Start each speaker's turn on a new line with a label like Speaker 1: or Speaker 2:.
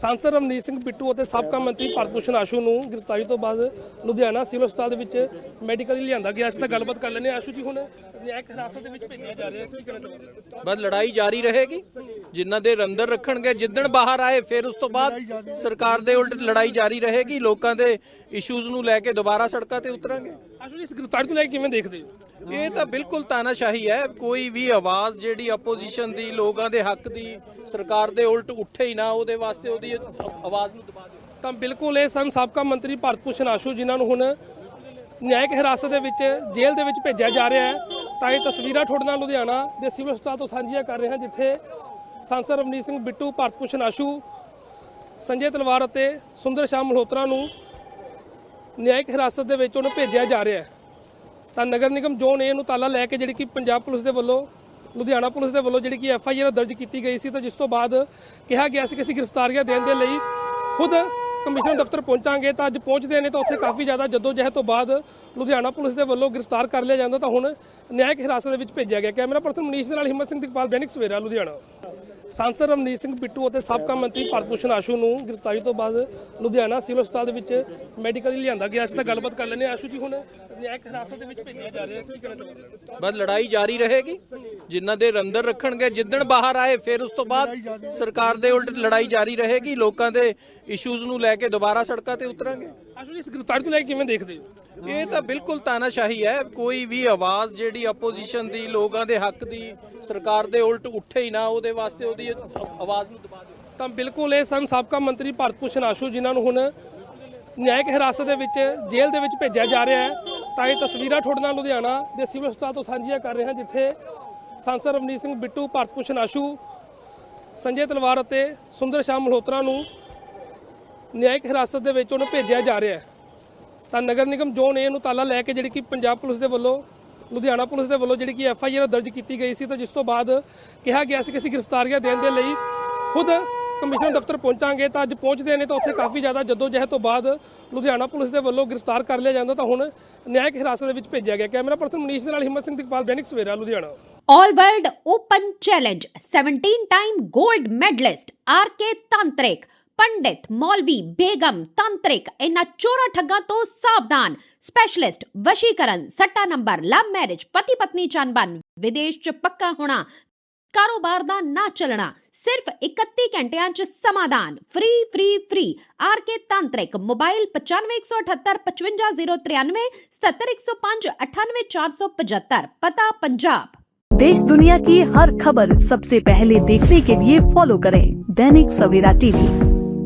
Speaker 1: ਸਾਂਸਦ ਰਮਨੀਤ ਸਿੰਘ ਬਿੱਟੂ ਅਤੇ ਸਾਬਕਾ ਮੰਤਰੀ ਭਾਰਤ ਭੂਸ਼ਣ ਆਸ਼ੂ ਨੂੰ ਗ੍ਰਿਫਤਾਰੀ ਤੋਂ ਬਾਅਦ ਲੁਧਿਆਣਾ ਸਿਵਲ ਹਸਪਤਾਲ ਦੇ ਵਿੱਚ ਮੈਡੀਕਲ ਲਈ ਲਿਆਂਦਾ ਗਿਆ। ਇਸ ਤਾਂ ਗੱਲਬਾਤ ਕਰ ਲੈਣੇ ਆਸ਼ੂ ਜੀ, ਹੁਣ ਨਿਆਇਕ ਹਿਰਾਸਤ ਦੇ ਵਿੱਚ ਭੇਜਿਆ ਜਾ ਰਿਹਾ। ਹੈ
Speaker 2: ਬਸ ਲੜਾਈ ਜਾਰੀ ਰਹੇਗੀ। ਜਿਨ੍ਹਾਂ ਦੇ ਅੰਦਰ ਰੱਖਣਗੇ ਜਿੱਦਣ ਬਾਹਰ ਆਏ ਫਿਰ ਉਸ ਤੋਂ ਬਾਅਦ ਸਰਕਾਰ ਦੇ ਉਲਟ ਲੜਾਈ ਜਾਰੀ ਰਹੇਗੀ ਲੋਕਾਂ ਦੇ ਇਸ਼ੂਜ਼ ਨੂੰ ਲੈ ਕੇ ਦੁਬਾਰਾ ਸੜਕਾਂ ਤੇ ਉਤਰਾਂਗੇ।
Speaker 1: ਜੀ ਇਸ ਗ੍ਰਿਫਤਾਰੀ ਤੋਂ ਲੈ ਕੇ ਕਿਵੇਂ ਦੇਖਦੇ ਹੋ?
Speaker 2: ਇਹ ਤਾਂ ਬਿਲਕੁਲ ਤਾਨਾਸ਼ਾਹੀ ਹੈ ਕੋਈ ਵੀ ਆਵਾਜ਼ ਜਿਹੜੀ ਆਪੋਜੀਸ਼ਨ ਦੀ ਲੋਕਾਂ ਦੇ ਹੱਕ ਦੀ ਸਰਕਾਰ ਦੇ ਉਲਟ ਉੱਠੇ ਹੀ ਨਾ ਉਹਦੇ ਵਾਸਤੇ ਉਹਦੀ ਆਵਾਜ਼ ਨੂੰ ਦਬਾ ਦਿਓ।
Speaker 1: ਤਾਂ ਬਿਲਕੁਲ ਇਹ ਸਨ ਸਾਬਕਾ ਮੰਤਰੀ ਭਾਰਤ ਭੂਸ਼ਣ ਆਸ਼ੂ ਜਿਨ੍ਹਾਂ ਨੂੰ ਹੁਣ ਨਿਆਇਕ ਹਿਰਾਸਤ ਦੇ ਵਿੱਚ ਜੇਲ੍ਹ ਦੇ ਵਿੱਚ ਭੇਜਿਆ ਜਾ ਰਿਹਾ ਹੈ। ਤਾਂ ਇਹ ਤਸਵੀਰਾਂ ਤੁਹਾਡੇ ਨਾਲ ਲੁਧਿਆਣਾ ਦੇ ਸਿਵਲ ਹਸਪਤਾਲ ਤੋਂ ਸਾਂਝੀਆਂ ਕਰ ਰਹੇ ਹਾਂ ਜਿੱਥੇ ਸਾਂਸਦ ਰਵਨੀਤ ਸਿੰਘ ਬਿੱਟੂ, ਭਾਰਤ ਭੂਸ਼ਣ ਆਸ਼ੂ, ਸੰਜੇ ਤਲਵਾਰ ਅਤੇ ਸੁੰਦਰ ਸ਼ਾਮ ਮਲਹੋਤਰਾ ਨੂੰ ਨਿਆਇਕ ਹਿਰਾਸਤ ਦੇ ਵਿੱਚ ਉਹਨੂੰ ਭੇਜਿਆ ਜਾ ਰਿਹਾ ਹੈ। ਤਾਂ ਨਗਰ ਨਿਗਮ ਜ਼ੋਨ ਏ ਨੂੰ ਤਾਲਾ ਲੈ ਕੇ ਜਿਹੜੀ ਕਿ ਪੰਜਾਬ ਪੁਲਿਸ ਦੇ ਵੱਲੋਂ, ਲੁਧਿਆਣਾ ਪੁਲਿਸ ਦੇ ਵੱਲੋਂ ਜਿਹੜੀ ਕਿ ਐਫ ਆਈ ਆਰ ਦਰਜ ਕੀਤੀ ਗਈ ਸੀ, ਤਾਂ ਜਿਸ ਤੋਂ ਬਾਅਦ ਕਿਹਾ ਗਿਆ ਸੀ ਕਿ ਅਸੀਂ ਗ੍ਰਿਫਤਾਰੀਆਂ ਦੇਣ ਦੇ ਲਈ ਖੁਦ ਕਮਿਸ਼ਨਰ ਦਫ਼ਤਰ ਪਹੁੰਚਾਂਗੇ। ਤਾਂ ਅੱਜ ਪਹੁੰਚਦੇ ਨੇ ਤਾਂ ਉੱਥੇ ਕਾਫੀ ਜ਼ਿਆਦਾ ਜਦੋਜਹਿਦ ਤੋਂ ਬਾਅਦ ਲੁਧਿਆਣਾ ਪੁਲਿਸ ਦੇ ਵੱਲੋਂ ਗ੍ਰਿਫਤਾਰ ਕਰ ਲਿਆ ਜਾਂਦਾ, ਤਾਂ ਹੁਣ ਨਿਆਇਕ ਹਿਰਾਸਤ ਦੇ ਵਿੱਚ ਭੇਜਿਆ ਗਿਆ। ਕੈਮਰਾ ਪਰਸਨ ਮਨੀਸ਼ ਦੇ ਨਾਲ ਹਿੰਮਤ ਸਿੰਘ ਦਿਕਪਾਲ ਦੈਨਿਕ ਸਵੇਰਾ, ਲੁਧਿਆਣਾ। ਸਾਂਸਦ ਰਮਨੀਤ ਸਿੰਘ ਬਿੱਟੂ ਅਤੇ ਸਾਬਕਾ ਮੰਤਰੀ ਭਾਰਤ ਭੂਸ਼ਣ ਆਸ਼ੂ ਨੂੰ ਗ੍ਰਿਫਤਾਰੀ ਤੋਂ ਬਾਅਦ ਲੁਧਿਆਣਾ ਸਿਵਲ ਹਸਪਤਾਲ ਦੇ ਵਿੱਚ ਮੈਡੀਕਲ ਲਿਆਂਦਾ ਗਿਆ। ਇਸ ਤਾਂ ਗੱਲਬਾਤ ਕਰ ਹਾਂ। ਆਸ਼ੂ ਜੀ ਹੁਣ ਨਿਆਇਕ ਹਿਰਾਸਤ ਦੇ ਵਿੱਚ ਭੇਜਿਆ ਜਾ ਰਿਹਾ। ਹੋ?
Speaker 2: ਬਸ ਲੜਾਈ ਜਾਰੀ ਰਹੇਗੀ। ਜਿਨ੍ਹਾਂ ਦੇ ਅੰਦਰ ਰੱਖਣਗੇ ਜਿੱਦਣ ਬਾਹਰ ਆਏ ਫਿਰ ਉਸ ਤੋਂ ਬਾਅਦ ਸਰਕਾਰ ਦੇ ਉਲਟ ਲੜਾਈ ਜਾਰੀ ਰਹੇਗੀ। ਲੋਕਾਂ ਦੇ ਇਸ਼ੂਜ਼ ਨੂੰ ਲੈ ਕੇ ਦੁਬਾਰਾ ਸੜਕਾਂ ਤੇ ਉਤਰਾਂਗੇ।
Speaker 1: ਆਸ਼ੂ ਜੀ ਇਸ ਗ੍ਰਿਫਤਾਰੀ ਤੋਂ ਲੈ ਕੇ ਕਿਵੇਂ ਦੇਖਦੇ ਹੋ?
Speaker 2: ਇਹ ਤਾਂ ਬਿਲਕੁਲ ਤਾਨਾਸ਼ਾਹੀ ਹੈ। ਕੋਈ ਵੀ ਆਵਾਜ਼ ਜਿਹੜੀ ਆਪੋਜੀਸ਼ਨ ਦੀ ਲੋਕਾਂ ਦੇ ਹੱਕ ਦੀ ਸਰਕਾਰ ਦੇ ਉਲਟ ਉੱਠੇ ਹੀ ਨਾ ਉਹਦੇ ਵਾਸਤੇ ਉਹਦੀ ਆਵਾਜ਼ ਨੂੰ ਦਬਾ ਦਿਓ।
Speaker 1: ਤਾਂ ਬਿਲਕੁਲ ਇਹ ਸਨ ਸਾਬਕਾ ਮੰਤਰੀ ਭਾਰਤ ਭੂਸ਼ਣ ਆਸ਼ੂ ਜਿਨ੍ਹਾਂ ਨੂੰ ਹੁਣ ਨਿਆਇਕ ਹਿਰਾਸਤ ਦੇ ਵਿੱਚ ਜੇਲ੍ਹ ਦੇ ਵਿੱਚ ਭੇਜਿਆ ਜਾ ਰਿਹਾ ਹੈ, ਤਾਂ ਇਹ ਤਸਵੀਰਾਂ ਤੁਹਾਡੇ ਨਾਲ ਲੁਧਿਆਣਾ ਦੇ ਸਿਵਲ ਹਸਪਤਾਲ ਤੋਂ ਸਾਂਝੀਆਂ ਕਰ ਰਹੇ ਹਾਂ, ਜਿੱਥੇ ਸਾਂਸਦ ਰਵਨੀਤ ਸਿੰਘ ਬਿੱਟੂ, ਭਾਰਤ ਭੂਸ਼ਣ ਆਸ਼ੂ, ਸੰਜੇ ਤਲਵਾਰ ਅਤੇ ਸੁੰਦਰ ਸ਼ਾਮ ਮਲਹੋਤਰਾ ਨੂੰ ਨਿਆਇਕ ਹਿਰਾਸਤ ਦੇ ਵਿੱਚ ਉਹਨੂੰ ਭੇਜਿਆ ਜਾ ਰਿਹਾ ਹੈ। ਤਾਂ ਨਗਰ ਨਿਗਮ ਜ਼ੋਨ ਏ ਨੂੰ ਤਾਲਾ ਲੈ ਕੇ ਜਿਹੜੀ ਕਿ ਪੰਜਾਬ ਪੁਲਿਸ ਦੇ ਵੱਲੋਂ ਲੁਧਿਆਣਾ ਪੁਲਿਸ ਦੇ ਵੱਲੋਂ ਜਿਹੜੀ ਕਿ ਐਫ ਆਈ ਆਰ ਦਰਜ ਕੀਤੀ ਗਈ ਸੀ ਤਾਂ ਜਿਸ ਤੋਂ ਬਾਅਦ ਕਿਹਾ ਗਿਆ ਸੀ ਕਿ ਅਸੀਂ ਗ੍ਰਿਫਤਾਰੀਆਂ ਦੇਣ ਦੇ ਲਈ ਖੁਦ ਕਮਿਸ਼ਨਰ ਦਫ਼ਤਰ ਪਹੁੰਚਾਂਗੇ ਤਾਂ ਅੱਜ ਪਹੁੰਚਦੇ ਨੇ ਤਾਂ ਉੱਥੇ ਕਾਫੀ ਜ਼ਿਆਦਾ ਜਦੋਜਹਿਦ ਤੋਂ ਬਾਅਦ ਲੁਧਿਆਣਾ ਪੁਲਿਸ ਦੇ ਵੱਲੋਂ ਗ੍ਰਿਫਤਾਰ ਕਰ ਲਿਆ ਜਾਂਦਾ ਤਾਂ ਹੁਣ ਨਿਆਇਕ ਹਿਰਾਸਤ ਦੇ ਵਿੱਚ ਭੇਜਿਆ ਗਿਆ। ਕੈਮਰਾ ਪਰਸਨ ਮਨੀਸ਼ ਦੇ ਨਾਲ ਹਿੰਮਤ ਸਿੰਘ ਦਿਕਪਾਲ ਦੈਨਿਕ Savera, Ludhiana.
Speaker 3: All World Open Challenge 17 time gold medalist RK Tantrik ਪੰਡਿਤ ਮੌਲਵੀ ਬੇਗਮ ਤੰਤਰਿਕ ਇਹਨਾਂ ਚੋਰਾ ਠੱਗਾਂ ਤੋਂ ਸਾਵਧਾਨ ਸਪੈਸ਼ਲਿਸਟ ਵਸ਼ੀਕਰਨ ਸੱਟਾ ਨੰਬਰ ਲਵ ਮੈਰਿਜ ਪਤੀ ਪਤਨੀ ਚੰਬਨ ਵਿਦੇਸ਼ ਚ ਪੱਕਾ ਹੋਣਾ ਕਾਰੋਬਾਰ ਦਾ ਨਾ ਚੱਲਣਾ ਸਿਰਫ 31 ਘੰਟਿਆਂ ਚ ਸਮਾਧਾਨ free free free RK ਤਾਂਤਰਿਕ mobile 9518855093 77105 98475 ਪਤਾ ਪੰਜਾਬ
Speaker 4: देश दुनिया की हर खबर सबसे पहले देखने के लिए फॉलो करें दैनिक सवेरा टीवी